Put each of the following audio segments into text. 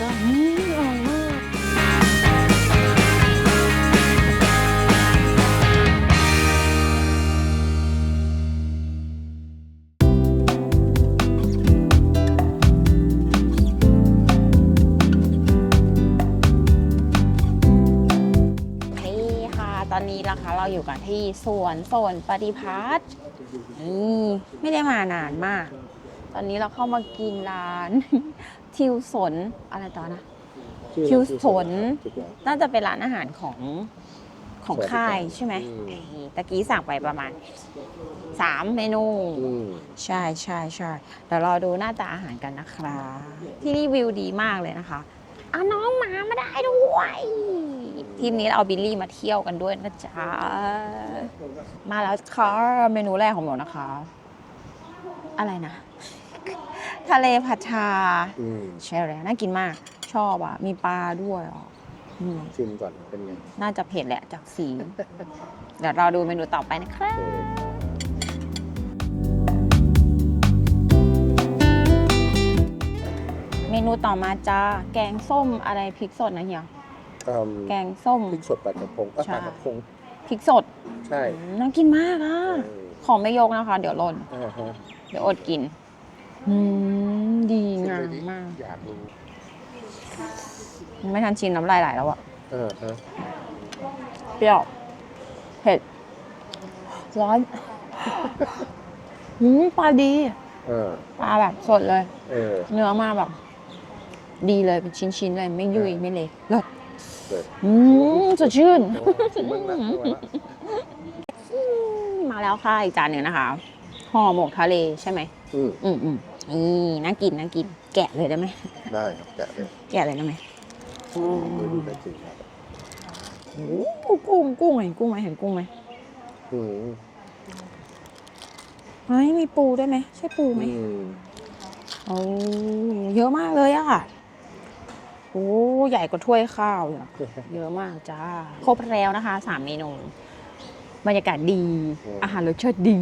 จ้าอืมอร่อยมากนี่ค่ะ ตอนนี้นะคะเราอยู่กันที่สวนโซนปฏิพัฒน์นี่ไม่ได้มานานมาก ตอนนี้เราเข้ามากินร้าน ทิวสนอะไรต่อนะคิวสน น่าจะเป็นร้านอาหารของของสวัสดิการค่ายใช่ไหมอืมไอ้ตะกี้สั่งไปประมาณสามเมนูอืมใช่ใช่ใช่เดี๋ยวรอดูหน้าตาอาหารกันนะครับ ที่นี่วิวดีมากเลยนะคะเอาน้องหมามาได้ด้วยทีมนี้เราเอาบิลลี่มาเที่ยวกันด้วยนะจ๊ะ มาแล้วค่ะเมนูแรกของหนูนะคะ อะไรนะ ทะเลผัดชาอืมใช่เลยน่ากินมาก ชอบอะ มีปลาด้วยอะอืมชิมก่อนเป็นไงน่าจะเผ็ดแหละจากสี เดี๋ยวเราดูเมนูต่อไปนะครับ เออเมนูต่อมาจ้าแกงส้มอะไรพริกสดนะเฮียอืมแกงส้ม พริกสดปลากระพงอะใช่ ปลากระพงพริกสดใช่อืมน่ากินมากอะ เออของไม่ยกนะคะ เดี๋ยวหล่น อ่าฮะเดี๋ยวอดกิน อืม ดีชิมงาเลมยดิมาก อยากรู้ไม่ทันชิมน้ำลายไหลแล้วอะเออฮะเปรี้ยว เผ็ด ร้อนอืมปลาดี เออ ปลาแบบสดเลย เออ เนื้อมาแบบ ดีเลยเป็นชิ้นๆเลยไม่ยุ่ยไม่เละเลิศเปิดอืมสดชื่นโอ้ชิมบ้างนะเอาละมาแล้วค่ะอีกจานหนึ่งนะคะห่อหมกทะเลใช่ไหม อืมอืมอืม นี่น่ากินน่ากิน แกะเลยได้ไหมได้ครับแกะเลยแกะเลยได้ไหมไม่ดูได้จริงครับโอ้โหกุ้งกุ้งเห็นกุ้งไหมเห็นกุ้งไหมอืมเฮ้ยมีปูด้วยไหมใช่ปูไหมอืมโอ้เยอะมากเลยอะโอ้ใหญ่กว่าถ้วยข้าวอีกอะเยอะมากจ้าครบแล้วนะคะสามเมนูบรรยากาศดี อาหารรสชาติดี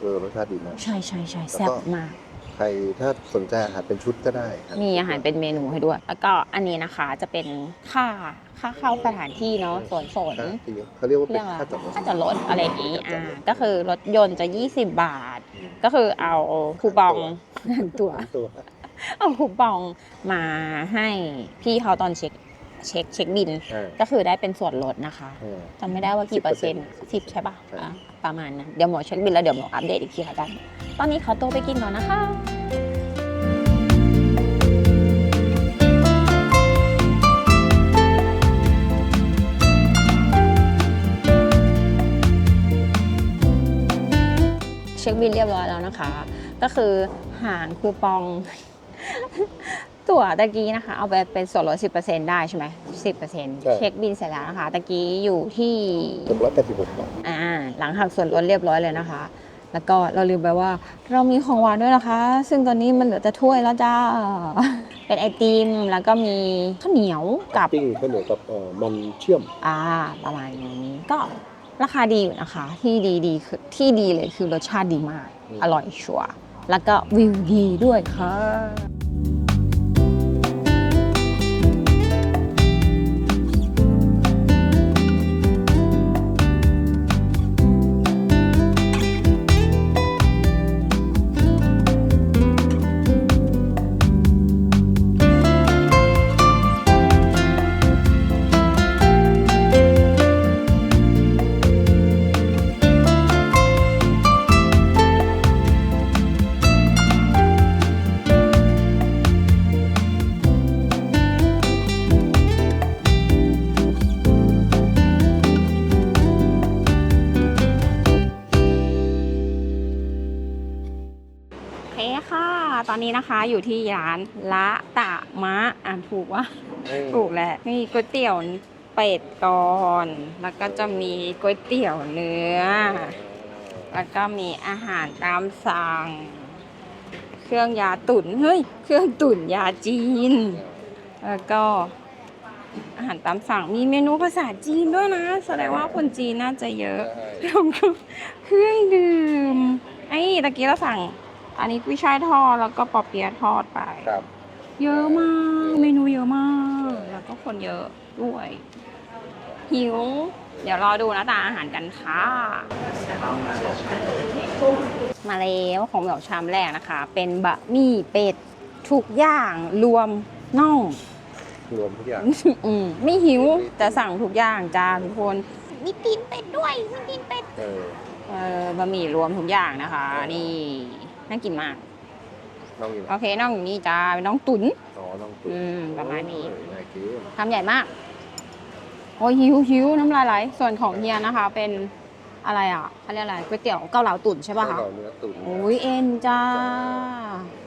เออรสชาติดีมากใช่ใช่ใช่แล้วก็แซ่บมากใครถ้าสนใจอาหารเป็นชุดก็ได้ครับมีอาหารเป็นเมนูให้ด้วย แล้วก็อันนี้นะคะจะเป็นค่าค่าเข้าสถานที่เนาะสวนสนค่าที่เขาเรียกว่าเป็เรื่นองอะไรค่าจอดรถ ค่าจอดรถอะไรอย่างนี้ อ่า ก็คือรถยนต์จะ 20 บาท ก็คือเอาคูปองตัวตัวเอาคูปองมาให้พี่เขาตอนเช็ค เช็คเช็คบินอ่าก็คือได้เป็นส่วนลดนะคะเออ จำไม่ได้ว่ากี่เปอร์เซ็นต์สิบใช่ปะใช่ อะประมาณนั้นเดี๋ยวหมอเช็คบินแล้วเดี๋ยวหมออัปเดตอีกทีละกัน ตอนนี้ขอตัวไปกินก่อนนะคะ เช็คบินเรียบร้อยแล้วนะคะ ก็คือหารคูปอง ตั๋วตะกี้นะคะ เอาไปเป็นส่วนลด10%ได้ใช่ไหม10%ใช่ เช็คบินเสร็จแล้วนะคะตะกี้อยู่ที่ หกร้อยแปดสิบหกบาทอ่าหลังหักส่วนลดเรียบร้อยเลยนะคะ แล้วก็เราลืมไปว่า เรามีของหวานด้วยนะคะ ซึ่งตอนนี้มันเหลือแต่ถ้วยแล้วจ้า เป็นไอติมแล้วก็มีข้าวเหนียวกับปิ้งข้าวเหนียวกับเอ่อมันเชื่อม อ่าประมาณนี้ก็ราคาดีอยู่นะคะ ที่ดีดีคือที่ดีเลยคือรสชาติดีมาก อืม อร่อยชัวร์แล้วก็วิวดีด้วยค่ะ เคค่ะ ตอนนี้นะคะอยู่ที่ร้านละตะมะอ่านถูกว่าถูกแหละมีก๋วยเตี๋ยวเป็ดก่อนแล้วก็จะมีก๋วยเตี๋ยวเนื้อ แล้วก็มีอาหารตามสั่ง เครื่องยาตุ๋นเฮ้ยเครื่องตุ๋นยาจีน แล้วก็อาหารตามสั่งมีเมนูภาษาจีนด้วยนะ แสดงว่าคนจีนน่าจะเยอะแล้วก็เครื่องดื่มไอ้ตะกี้เราสั่ง อันนี้กุ้ยช่ายทอดแล้วก็ปอเปี๊ยะทอดไป ครับอเยอะมาก เมนูเยอะมาก แล้วก็คนเยอะด้วย หิว เดี๋ยวรอดูหน้าตาอาหารกันค่ะ มาแล้วของเหมียวชามแรกนะคะ เป็นบะหมี่เป็ดทุกอย่างรวมน่อง รวมทุกอย่าง อืมไม่หิวแต่สั่งทุกอย่างจ้าทุกคนมีตีนเป็ดด้วยมีตีนเป็ด เออ เออบะหมี่รวมทุกอย่างนะคะ นี่ น่ากินมาก น้องอยู่โอเคน้องอยู่นี่จ้าเป็นน้องตุ๋น อ๋อน้องตุ๋นอืมประมาณนี้เออน่ากินทำใหญ่มาก โอ้ยหิวหิวน้ำลายไหลส่วนของเฮียนะคะ เป็นอะไรอะเขาเรียกอะไรก๋วยเตี๋ยวเกาเหลาตุ๋นใช่ป่ะคะให้เราเนื้อตุ๋นโอ้ยเอ็นจ้า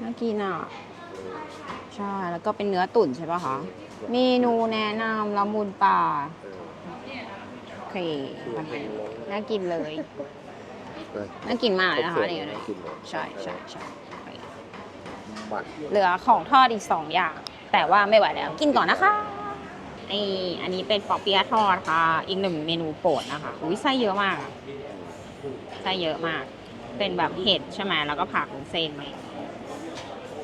น่ากินอะ ใช่ แล้วก็เป็นเนื้อตุ๋นใช่ป่ะคะเมนูแนะนำละมุนป่าเออโอเคประมาณนี้น่ากินเลยเออ น่ากินมากเลยนะคะครบนี่สูตรน่ากินเลยใช่ใช่ใช่มาเหลือของทอดอีกสองอย่าง แต่ว่าไม่ไหวแล้ว กินก่อนนะคะนี่อันนี้เป็นปอเปี๊ยะทอดค่ะ อีกหนึ่งเมนูโปรดนะคะอุ้ยไส้เยอะมากอะไส้เยอะมาก เป็นแบบเห็ดใช่ไหมแล้วก็ผักวุ้นเส้นมา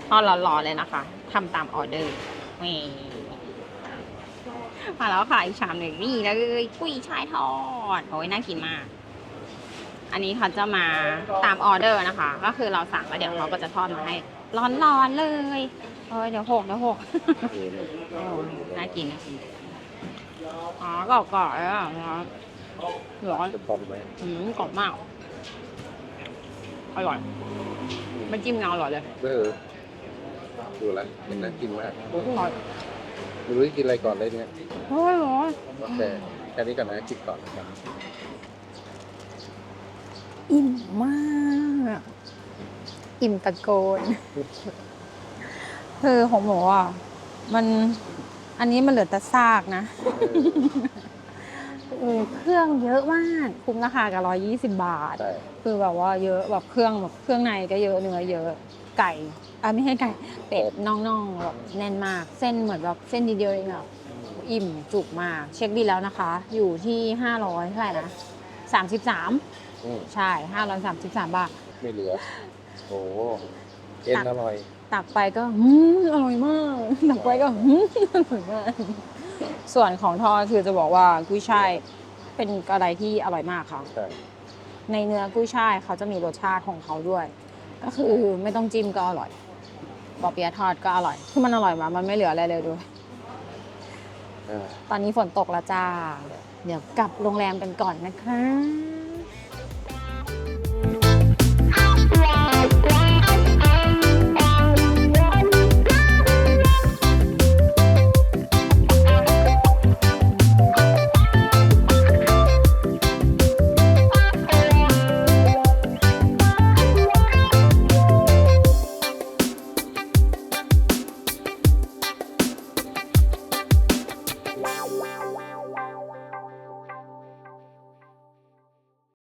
ทอดร้อนๆเลยนะคะทำตามออเดอร์นี่มาแล้วค่ะอีกชามหนึ่งนี่เลยกุ้ยช่ายทอดโอ้ยน่ากินมาก อันนี้เขาจะมาตามออเดอร์นะคะ ก็คือเราสั่งแล้วเดี๋ยวเขาก็จะทอดมาให้ ร้อนๆเลยเอ้ยเดี๋ยวหกเดี๋ยวหกเออโอ้น่ากินนะอ๋อกรอบๆเลยอะร้อนจะพร้อมไหมอืมกรอบมาก อร่อยไม่จิ้มเงาอร่อยเลยเออดูแลวเห็นน่ากินมากอร่อยไม่รู้จะกินอะไรก่อนเลยเนี่ยโอ้ยร้อนโอเคแค่นี้ก่อนนะจิบก่อนนะครับ อิ่มมาก อิ่มตะโกนคือของหมูอะมันอันนี้มันเหลือแต่ซากนะเออเออเครื่องเยอะมากคุ้มราคากับร้อยี่สิบบาทใช่คือแบบว่าเยอะแบบเครื่องแบบเครื่องในก็เยอะเนื้อเยอะไก่อะไม่ใช่ไก่เป็ดน่องๆแบบแน่นมาก เส้นเหมือนแบบเส้นดีเดียวเองอะอิ่มจุกมาก เช็คบิลแล้วนะคะ อยู่ที่ห้าร้อยเท่าไหร่นะสามสิบสาม อืมใช่ห้าร้อยสามสิบสามบาท ไม่เหลือ โอ้เอ็นอร่อย ตักไปก็หืมอร่อยมาก ตักไปก็หืมอร่อยมาก ส่วนของทอดคือจะบอกว่ากุ้ยช่ายเป็นอะไรที่อร่อยมากค่ะ ใช่ ในเนื้อกุ้ยช่ายเขาจะมีรสชาติของเขาด้วย ก็คือไม่ต้องจิ้มก็อร่อยปอเปี๊ยะทอดก็อร่อย คือมันอร่อยมากมันไม่เหลืออะไรเลยด้วยเออตอนนี้ฝนตกแล้วจ้า เดี๋ยวกลับโรงแรมกันก่อนนะคะ